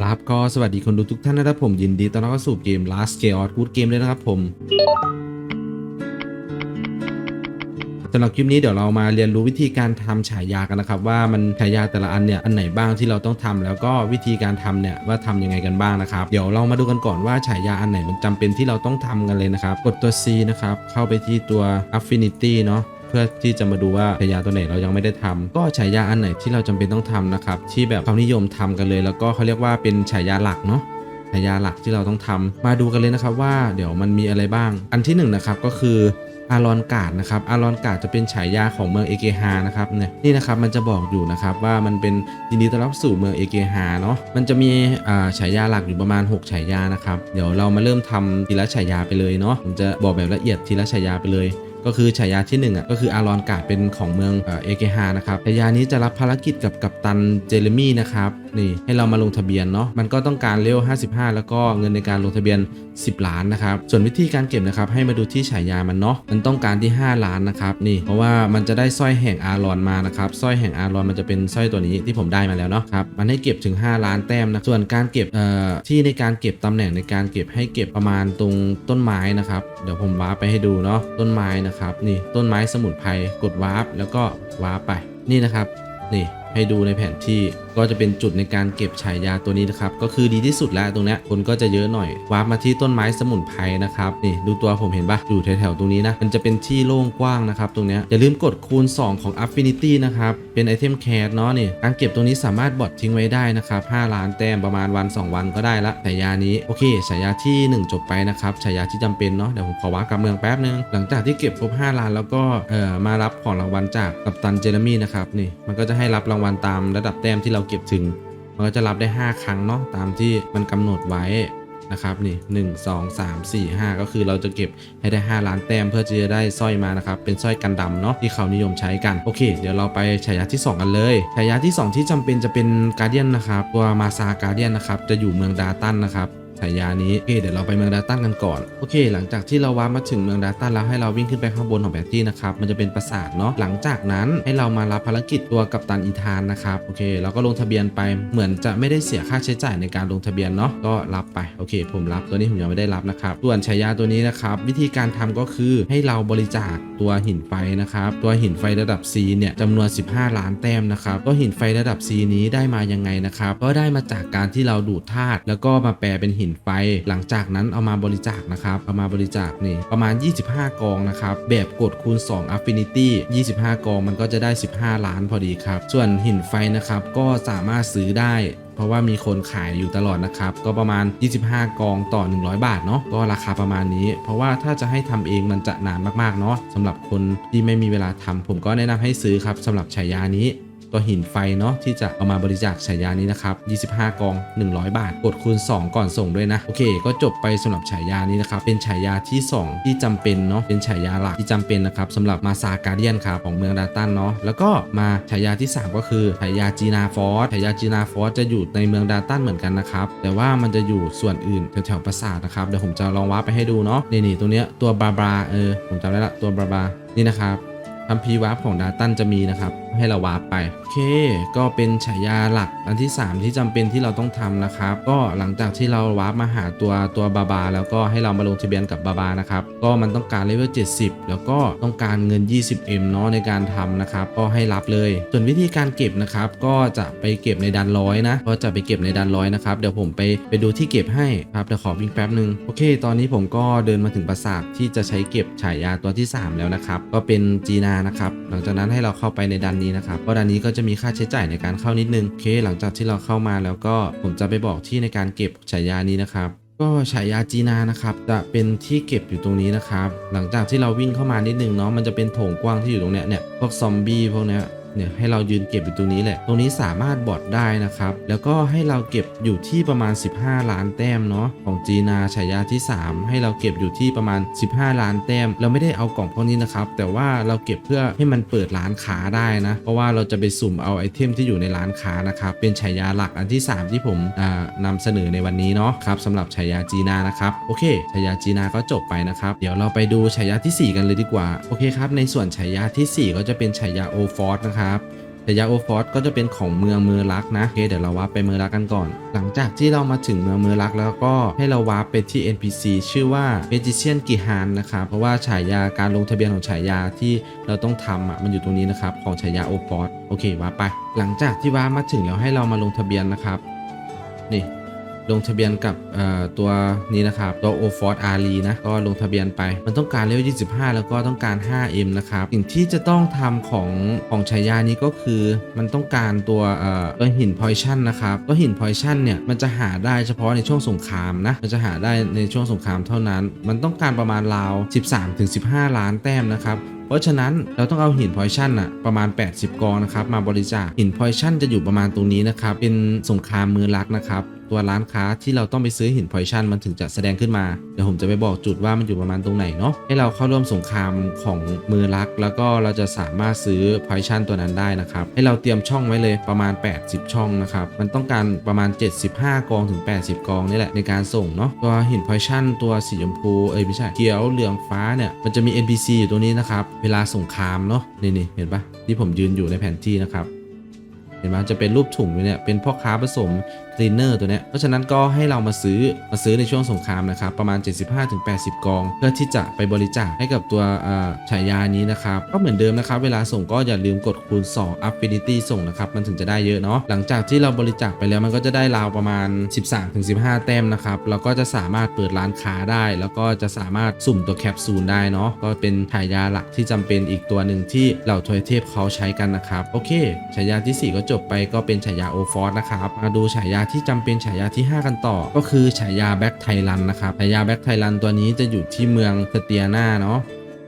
ครับก็สวัสดีคนดูทุกท่านนะครับผมยินดีต้อนรับเข้าสู่เกม Last Chaos Good Game เลยนะครับผมสำหรับคลิปนี้เดี๋ยวเรามาเรียนรู้วิธีการทำฉายากันนะครับ ว่ามันฉายาแต่ละอันเนี่ยอันไหนบ้างที่เราต้องทำแล้วก็วิธีการทำเนี่ยว่าทำยังไงกันบ้างนะครับ เดี๋ยวเรามาดูกันก่อนว่าฉายาอันไหนมันจำเป็นที่เราต้องทำกันเลยนะครับ กดตัว C นะครับเข้าไปที่ตัว Affinity เนาะ เพื่อที่จะมาดูว่าฉายาตัวไหนเรายังไม่ได้ทำก็ฉายาอันไหนที่เราจำเป็นต้องทำนะครับที่แบบความนิยมทำกันเลย แล้วก็เขาเรียกว่าเป็นฉายาหลักเนาะฉายาหลักที่เราต้องทำมาดูกันเลยนะครับว่าเดี๋ยวมันมีอะไรบ้าง อันที่หนึ่งนะครับก็คืออารอนกาดนะครับอารอนกาดจะเป็นฉายาของเมืองเอเกฮานะครับเนี่ยนี่นะครับมันจะบอกอยู่นะครับว่ามันเป็นยินดีต้อนรับสู่เมืองเอเกฮาเนาะมันจะมีฉายาหลักอยู่ประมาณ 6 ฉายานะครับ เดี๋ยวเรามาเริ่มทำทีละฉายาไปเลยเนาะผมจะบอกแบบละเอียดทีละฉายาไปเลย ก็คือฉายาที่1อะก็คืออารอนกาดเป็นของเมืองเอเกฮานะครับฉายานี้จะรับภารกิจกับกัปตันเจเรมี่นะครับ นี่ให้เรามาลงทะเบียนเนาะมันก็ต้องการเลเวล55 แล้วก็เงินในการลงทะเบียน 10 ล้านนะครับส่วนวิธีการเก็บนะครับให้มาดูที่ฉายามันเนาะมันต้องการที่ 5 ล้านนะครับนี่เพราะว่ามันจะได้สร้อยแห่งอารอนมานะครับสร้อยแห่งอารอนมันจะเป็นสร้อยตัวนี้ที่ผมได้มาแล้วเนาะครับมันให้เก็บถึง 5 ล้านแต้มนะส่วนการเก็บเอ่อที่ในการเก็บตำแหน่งในการเก็บให้เก็บประมาณตรงต้นไม้นะครับเดี๋ยวผมวาร์ปไปให้ดูเนาะต้นไม้นะครับนี่ต้นไม้สมุนไพรกดวาร์ปแล้วก็วาร์ปไปนี่นะครับนี่ ให้ดูในแผนที่ก็จะเป็นจุดในการเก็บฉายาตัวนี้นะครับก็คือดีที่สุดแล้วตรงนี้คนก็จะเยอะหน่อยวาร์ปมาที่ต้นไม้สมุนไพรนะครับนี่ดูตัวผมเห็นปะอยู่แถวๆตรงนี้นะ มันจะเป็นที่โล่งกว้างนะครับ ตรงนี้อย่าลืมกดคูณ 2 ของ Affinity นะครับ เป็นไอเทมแคร์เนาะนี่การเก็บตรงนี้สามารถบอททิ้งไว้ได้นะครับ5ล้านแต้มประมาณวัน 2 วันก็ได้ละฉายานี้โอเคฉายาที่ 1 จบไปนะครับฉายาที่จำเป็นเนาะเดี๋ยวผมขอวาร์ปกลับเมืองแป๊บนึงหลังจากที่เก็บครบ5ล้านแล้วก็เอ่อมารับของรางวัลจากกัปตันเจเรมี่นะครับนี่มันก็จะให้รับรางวัลตามระดับแต้มที่เราเก็บถึง มันก็จะรับได้ 5 ครั้งเนาะตามที่มันกำหนดไว้นะครับนี่1 2 3 4 5ก็คือเราจะเก็บให้ได้ 5 ล้านแต้มเพื่อที่จะได้สร้อยมานะครับ เป็นสร้อยกันดำเนาะที่เขานิยมใช้กัน โอเค เดี๋ยวเราไปฉายาที่ 2 กันเลยฉายาที่ 2 ที่จำเป็นจะเป็นการเดียนนะครับ ตัวมาซาการเดียนนะครับ จะอยู่เมืองดาตันนะครับ ฉายานี้โอเคเดี๋ยวเราไปเมืองดาตันกันก่อนโอเค หลังจากที่เราว้ามาถึงเมืองดาตันแล้วให้เราวิ่งขึ้นไปข้างบนของแบตตี้นะครับมันจะเป็นปราสาทเนาะหลังจากนั้นให้เรามารับภารกิจตัวกัปตันอีธานนะครับโอเค เราก็ลงทะเบียนไปเหมือนจะไม่ได้เสียค่าใช้จ่ายในการลงทะเบียนเนาะก็รับไปโอเค ผมรับตัวนี้ผมยังไม่ได้รับนะครับส่วนฉายาตัวนี้นะครับวิธีการทำก็คือให้เราบริจาคตัวหินไฟนะครับตัวหินไฟระดับ C เนี่ยจำนวน 15 ล้านแต้มนะครับตัวหินไฟระดับ C นี้ได้มายังไงนะครับก็ได้มาจากการที่เราดูดธาตุแล้วก็มาแปลเป็นหินไฟ หลังจากนั้นเอามาบริจาคนะครับเอามาบริจาคนี่ประมาณ 25 กองนะครับแบบกดคูณ 2 Affinity 25 กองมันก็จะได้ 15 ล้านพอดีครับ ส่วนหินไฟนะครับก็สามารถซื้อได้เพราะว่ามีคนขายอยู่ตลอดนะครับ ก็ประมาณ 25 กองต่อ 100 บาทเนาะก็ราคาประมาณนี้ เพราะว่าถ้าจะให้ทำเองมันจะนานมากๆเนาะสำหรับคนที่ไม่มีเวลาทำผมก็แนะนำให้ซื้อครับสำหรับฉายานี้ ตัวหินไฟเนาะที่จะเอามาบริจาคฉายานี้นะครับ 25 กอง 100 บาท กดคูณ 2 ก่อนส่งด้วยนะ โอเค ก็จบไปสำหรับฉายานี้นะครับ เป็นฉายาที่ 2 ที่จำเป็นเนาะ เป็นฉายาหลักที่จำเป็นนะครับสำหรับมาซาการเดียนครับของเมืองดาตันเนาะ แล้วก็มาฉายาที่ 3 ก็คือฉายาจีนาฟอสฉายาจีนาฟอสจะอยู่ในเมืองดาตันเหมือนกันนะครับ แต่ว่ามันจะอยู่ส่วนอื่นแถวๆปราสาทนะครับ เดี๋ยวผมจะลองว้าร์ปไปให้ดูเนาะ นี่ๆตัวเนี้ยตัวบาบา เออ ผมจำได้ละ ตัวบาบา นี่นะครับคัมภีร์วาร์ปของดาตันจะมีนะครับให้เราวาร์ปไปโอเค ก็เป็นฉายาหลักอันที่ 3 ที่จำเป็นที่เราต้องทำนะครับ ก็หลังจากที่เราวาร์ปมาหาตัวตัวบาบา แล้วก็ให้เรามาลงทะเบียนกับบาบานะครับก็มันต้องการเลเวล70 แล้วก็ต้องการเงิน 20M เนาะในการทำนะครับ ก็ให้รับเลย ส่วนวิธีการเก็บนะครับ ก็จะไปเก็บในดันร้อยนะก็จะไปเก็บในดันร้อยนะครับเดี๋ยวผมไปไปดูที่เก็บให้ครับเดี๋ยวขอวิ่งแป๊บนึงโอเค ตอนนี้ผมก็เดินมาถึงปราสาทที่จะใช้เก็บฉายาตัวที่ 3 แล้วนะครับ ก็เป็นจีนานะครับหลังจากนั้นให้เราเข้าไปในดันนี้นะครับก็ดันนี้ก็จะมีค่าใช้จ่ายในการเข้านิดนึงโอเค หลังจากที่เราเข้ามาแล้วก็ผมจะไปบอกที่ในการเก็บฉายานี้นะครับก็ฉายาจีนานะครับจะเป็นที่เก็บอยู่ตรงนี้นะครับ หลังจากที่เราวิ่งเข้ามานิดนึงเนาะมันจะเป็นโถงกว้างที่อยู่ตรงเนี้ยเนี่ยพวกซอมบี้พวกเนี้ย เนี่ยให้เรายืนเก็บอยู่ตรงนี้แหละ ตรงนี้สามารถบอดได้นะครับ แล้วก็ให้เราเก็บอยู่ที่ประมาณ 15 ล้านแต้มเนาะของจีนาฉายาที่ 3 ให้เราเก็บอยู่ที่ประมาณ 15 ล้านแต้ม เราไม่ได้เอากล่องพวกนี้นะครับ แต่ว่าเราเก็บเพื่อให้มันเปิดร้านค้าได้นะ เพราะว่าเราจะไปสุ่มเอาไอเทมที่อยู่ในร้านค้านะครับ เป็นฉายาหลักอันที่ 3 ที่ผมอ่านำเสนอในวันนี้เนาะครับสำหรับฉายาจีนานะครับโอเคฉายาจีนาก็จบไปนะครับ เดี๋ยวเราไปดูฉายาที่ 4 กันเลยดีกว่าโอเคครับในส่วนฉายาทีสี่4 ก็จะเป็นฉายาโอฟอร์นะครับฉายาโอฟอร์ก็จะเป็นของเมืองเมือรักนะโอเคเดี๋ยวเราวาร์ปไปเมือรักกันก่อน หลังจากที่เรามาถึงเมืองเมือรักแล้วก็ให้เราวาร์ปไปที่ NPC ชื่อว่า Magician กิฮานนะครับเพราะว่าฉายาการลงทะเบียนของฉายาที่เราต้องทำอะมันอยู่ตรงนี้นะครับของฉายาโอฟอร์โอเควาร์ปไป หลังจากที่วาร์ปมาถึงแล้วให้เรามาลงทะเบียนนะครับนี่ ลงทะเบียนกับตัวนี้นะครับตัว o f o r d a r นะก็ลงทะเบียนไป มันต้องการเลเวล25 แล้วก็ต้องการ 5M นะครับสิ่งที่จะต้องทำของของฉายานี้ก็คือมันต้องการตัวตัวหินพอยชั่นนะครับตัวหินพอยชั่นเนี่ยมันจะหาได้เฉพาะในช่วงสงครามนะมันจะหาได้ในช่วงสงครามเท่านั้น มันต้องการประมาณราว 13-15 ล้านแต้มนะครับเพราะฉะนั้นเราต้องเอาหินพอยชั่นอะประมาณ 80 กองนะครับมาบริจาคหินพอยชั่นจะอยู่ประมาณตรงนี้นะครับเป็นสงครามมือลักนะครับ ตัวร้านค้าที่เราต้องไปซื้อหินพอยชั่นมันถึงจะแสดงขึ้นมา เดี๋ยวผมจะไปบอกจุดว่ามันอยู่ประมาณตรงไหนเนาะให้เราเข้าร่วมสงครามของมือลัก แล้วก็เราจะสามารถซื้อพอยชั่นตัวนั้นได้นะครับให้เราเตรียมช่องไว้เลยประมาณ 80 ช่องนะครับมันต้องการประมาณ 75 กองถึง 80 กองนี่แหละในการส่งเนาะตัวหินพอยชั่นตัวสีชมพูเอ้ยไม่ใช่เขียวเหลืองฟ้าเนี่ยมันจะมี NPC อยู่ตรงนี้นะครับเวลาสงครามเนาะนี่นี่เห็นปะที่ผมยืนอยู่ในแผนที่นะครับ เห็นไหมจะเป็นรูปถุงอยู่เนี่ยเป็นพ่อค้าผสมคลีนเนอร์ตัวเนี้ยเพราะฉะนั้นก็ให้เรามาซื้อมาซื้อในช่วงสงครามนะครับ ประมาณ 75-80 กอง เพื่อที่จะไปบริจาคให้กับตัวอ่อฉายานี้นะครับ ก็เหมือนเดิมนะครับ เวลาส่งก็อย่าลืมกดคูณ 2 Affinity ส่งนะครับ มันถึงจะได้เยอะเนาะหลังจากที่เราบริจาคไปแล้วมันก็จะได้ราวประมาณ 13-15 แต้มนะครับเราก็จะสามารถเปิดร้านค้าได้ แล้วก็จะสามารถสุ่มตัวแคปซูลได้เนาะก็เป็นฉายาหลักที่จำเป็นอีกตัวหนึ่งที่เหล่าทวยเทพเขาใช้กันนะครับโอเคฉายาที่ 4 ก็จบไปก็เป็นฉายาโอฟอร์นะครับ มาดูฉายาที่จำเป็นฉายาที่ 5 กันต่อ ก็คือฉายาแบ็คไทลันนะครับ ฉายาแบ็คไทลันตัวนี้จะอยู่ที่เมืองสเตียนาเนาะ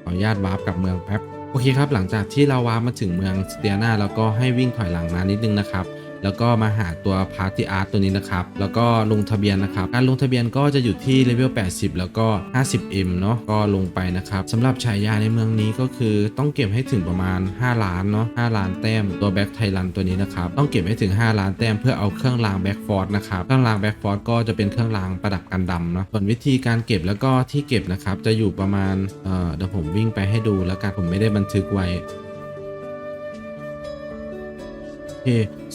ขออนุญาตวาร์ปกับเมืองแป๊บ โอเคครับ หลังจากที่เราวาร์ปมาถึงเมืองสเตียนาแล้วก็ให้วิ่งถอยหลังมานิดนึงนะครับ แล้วก็มาหาตัว Party Art ตัวนี้นะครับ แล้วก็ลงทะเบียนนะครับ การลงทะเบียนก็จะอยู่ที่เลเวล 80 แล้วก็ 50M เนาะ ก็ลงไปนะครับสำหรับฉายาในเมืองนี้ก็คือต้องเก็บให้ถึงประมาณ 5 ล้านเนาะ 5 ล้านแต้ม ตัวแบ็คไทลันตัวนี้นะครับ ต้องเก็บให้ถึง 5 ล้านแต้มเพื่อเอาเครื่องรางแบ็คฟอร์ดนะครับ เครื่องรางแบ็คฟอร์ดก็จะเป็นเครื่องรางประดับกันดำเนาะ ส่วนวิธีการเก็บแล้วก็ที่เก็บนะครับ จะอยู่ประมาณ เอ่อ เดี๋ยวผมวิ่งไปให้ดูแล้วกัน ผมไม่ได้บันทึกไว้โอเค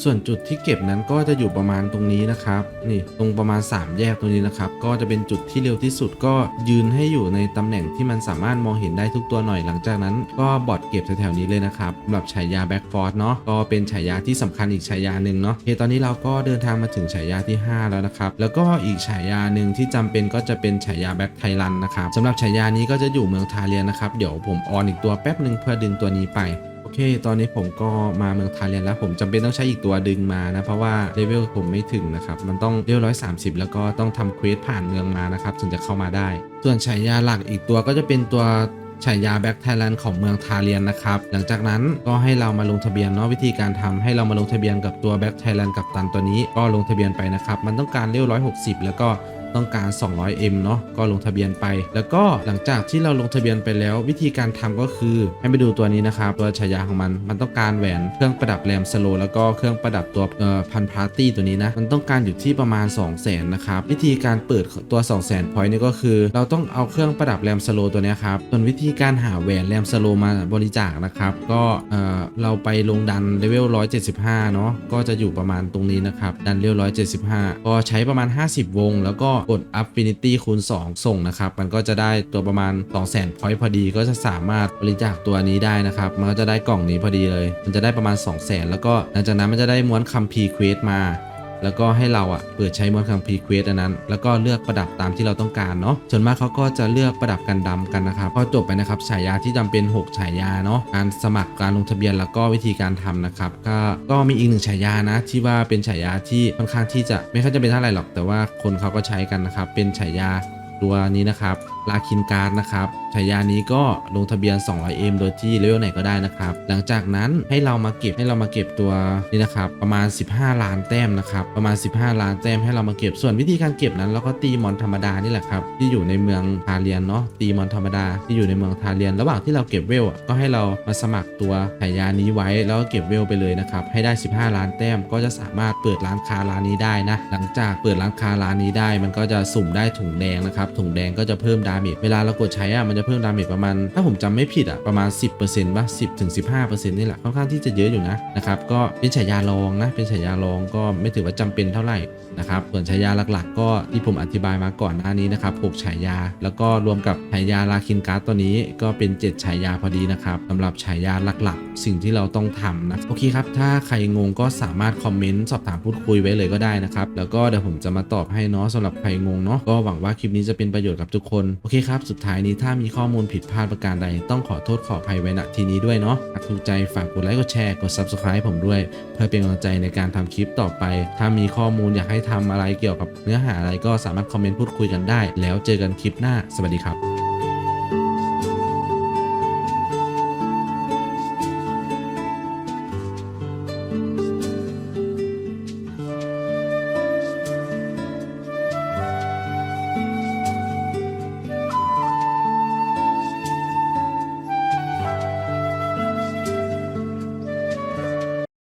ส่วนจุดที่เก็บนั้นก็จะอยู่ประมาณตรงนี้นะครับ นี่ตรงประมาณ 3 แยกตรงนี้นะครับ ก็จะเป็นจุดที่เร็วที่สุดก็ยืนให้อยู่ในตำแหน่งที่มันสามารถมองเห็นได้ทุกตัวหน่อยหลังจากนั้น ก็บอดเก็บแถวๆนี้เลยนะครับสำหรับฉายาแบ็กฟอร์ดเนาะก็เป็นฉายาที่สำคัญอีกฉายาหนึ่งเนาะเคตอนนี้เราก็เดินทางมาถึงฉายาที่ 5 แล้วนะครับ แล้วก็อีกฉายาหนึ่งที่จำเป็นก็จะเป็นฉายาแบ็กไทลันนะครับสำหรับฉายานี้ก็จะอยู่เมืองทาเลียนนะครับเดี๋ยวผมออนอีกตัวแป๊บหนึ่งเพื่อดึงตัวนี้ไปโอเค ตอนนี้ผมก็มาเมืองทาเลียนแล้ว ผมจำเป็นต้องใช้อีกตัวัวดึงมานะ เพราะว่าเลเวลผมไม่ถึงนะครับ มันต้องเลเวล130แล้วก็ต้องทำเควสผ่านเมืองมานะครับถึงจะเข้ามาได้ ส่วนฉายาหลักอีกตัวก็จะเป็นตัวฉายาแบ็กไทยแลนด์ของเมืองทาเลียนนะครับ หลังจากนั้นก็ให้เรามาลงทะเบียนเนาะวิธีการทำให้เรามาลงทะเบียนกับตัวแบ็กไทยแลนด์กับตันตัวนี้ก็ลงทะเบียนไปนะครับ มันต้องการเลเวล160แล้วก็ ต้องการ 200M เนาะก็ลงทะเบียนไป แล้วก็หลังจากที่เราลงทะเบียนไปแล้ว วิธีการทำก็คือให้ไปดูตัวนี้นะครับตัวฉายาของมันมันต้องการแหวนเครื่องประดับแรมสโลแล้วก็เครื่องประดับตัวเอ่อพันพาร์ตี้ตัวนี้นะมันต้องการอยู่ที่ประมาณ 2 0 0 0 0นนะครับวิธีการเปิดตัว 2 0 0 0 0 0พอยต์นี่ก็คือ เราต้องเอาเครื่องประดับแรมสโลตัวนี้ครับส่วนวิธีการหาแหวนแรมสโลมาบริจาคนะครับก็เอ่อเราไปลงดันเลเวล175เนาะก็จะอยู่ประมาณตรงนี้นะครับดันเลเวล175ก็ใช้ประมาณ 50 วง แล้วก็กด Affinity คูณ 2 ส่งนะครับ มันก็จะได้ตัวประมาณ 200,000พอยต์พอดีก็จะสามารถบริจาคตัวนี้ได้นะครับ มันก็จะได้กล่องนี้พอดีเลย มันจะได้ประมาณ 200,000 แล้วก็หลังจากนั้นมันจะได้ม้วนคัมภีร์เควสมา แล้วก็ให้เราอะเปิดใช้ม้วนคัมภีร์เควสอันนั้น แล้วก็เลือกประดับตามที่เราต้องการเนาะส่วนมากเขาก็จะเลือกประดับกันดำกันนะครับพอจบไปนะครับฉายาที่จำเป็น 6 ฉายาเนาะการสมัครการลงทะเบียนแล้วก็วิธีการทำนะครับก็ก็มีอีกหนึ่งฉายานะที่ว่าเป็นฉายาที่ค่อนข้างที่จะไม่ค่อยจะเป็นเท่าไหร่หรอก แต่ว่าคนเขาก็ใช้กันนะครับเป็นฉายาตัวนี้นะครับ ลาคินการ์ดนะครับฉายานี้ก็ลงทะเบียน 200M โดยที่เลเวลไหนก็ได้นะครับ หลังจากนั้นให้เรามาเก็บให้เรามาเก็บตัวนี้นะครับ ประมาณ 15 ล้านแต้มนะครับ ประมาณ 15 ล้านแต้มให้เรามาเก็บ ส่วนวิธีการเก็บนั้นเราก็ตีมอนธรรมดานี่แหละครับ ที่อยู่ในเมืองทาเลียนเนาะ ตีมอนธรรมดาที่อยู่ในเมืองทาเลียน ระหว่างที่เราเก็บเวลก็ให้เรามาสมัครตัวฉายานี้ไว้แล้วก็เก็บเวลไปเลยนะครับ ให้ได้ 15 ล้านแต้มก็จะสามารถเปิดร้านค้าร้านนี้ได้นะ หลังจากเปิดร้านค้าร้านนี้ได้ มันก็จะสุ่มได้ถุงแดงนะครับ ถุงแดงก็จะเพิ่มดาเมจเวลาเรากดใช้อะมันจะเพิ่มดาเมจประมาณ ถ้าผมจำไม่ผิดอะประมาณ 10%ป่ะ10ถึง15%นี่แหละค่อนข้างที่จะเยอะอยู่นะนะครับก็เป็นฉายาลองนะเป็นฉายาลองก็ไม่ถือว่าจำเป็นเท่าไหร่นะครับส่วนฉายาหลักๆ ก็ที่ผมอธิบายมาก่อนหน้านี้นะครับ6ฉายา แล้วก็รวมกับฉายาลาคินการ์ดตัวนี้ก็เป็น 7ฉายาพอดีนะครับสำหรับฉายาหลักๆ สิ่งที่เราต้องทำนะโอเคครับ ถ้าใครงงก็สามารถคอมเมนต์สอบถามพูดคุยไว้เลยก็ได้นะครับ แล้วก็เดี๋ยวผมจะมาตอบให้เนาะสำหรับใครงงเนาะก็หวังว่าคลิปนี้จะเป็นประโยชน์กับทุกคนโอเคครับ สุดท้ายนี้ถ้ามีข้อมูลผิดพลาดประการใด ต้องขอโทษขออภัยไว้ณทีนี้ด้วยเนาะหากถูกใจฝากกดไลค์กดแชร์กด subscribe ผมด้วย เพื่อเป็นกำลังใจในการทำคลิปต่อไป ถ้ามีข้อมูลอยากให้ทำอะไรเกี่ยวกับเนื้อหาอะไรก็สามารถคอมเมนต์พูดคุยกันได้ แล้วเจอกันคลิปหน้า สวัสดีครับ